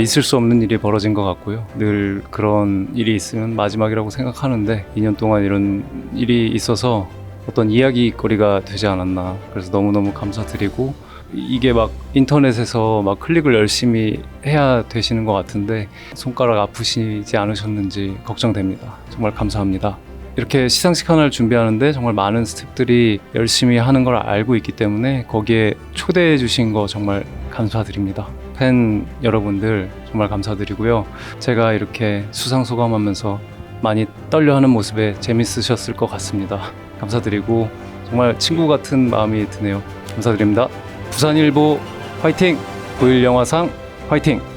있을 수 없는 일이 벌어진 것 같고요. 늘 그런 일이 있으면 마지막이라고 생각하는데 2년 동안 이런 일이 있어서 어떤 이야기거리가 되지 않았나. 그래서 너무너무 감사드리고 이게 막 인터넷에서 막 클릭을 열심히 해야 되시는 것 같은데 손가락 아프시지 않으셨는지 걱정됩니다. 정말 감사합니다. 이렇게 시상식 하나를 준비하는데 정말 많은 스태프들이 열심히 하는 걸 알고 있기 때문에 거기에 초대해 주신 거 정말 감사드립니다. 팬 여러분들 정말 감사드리고요. 제가 이렇게 수상 소감하면서 많이 떨려하는 모습에 재밌으셨을 것 같습니다. 감사드리고 정말 친구 같은 마음이 드네요. 감사드립니다. 부산일보 화이팅! 9일 영화상 화이팅!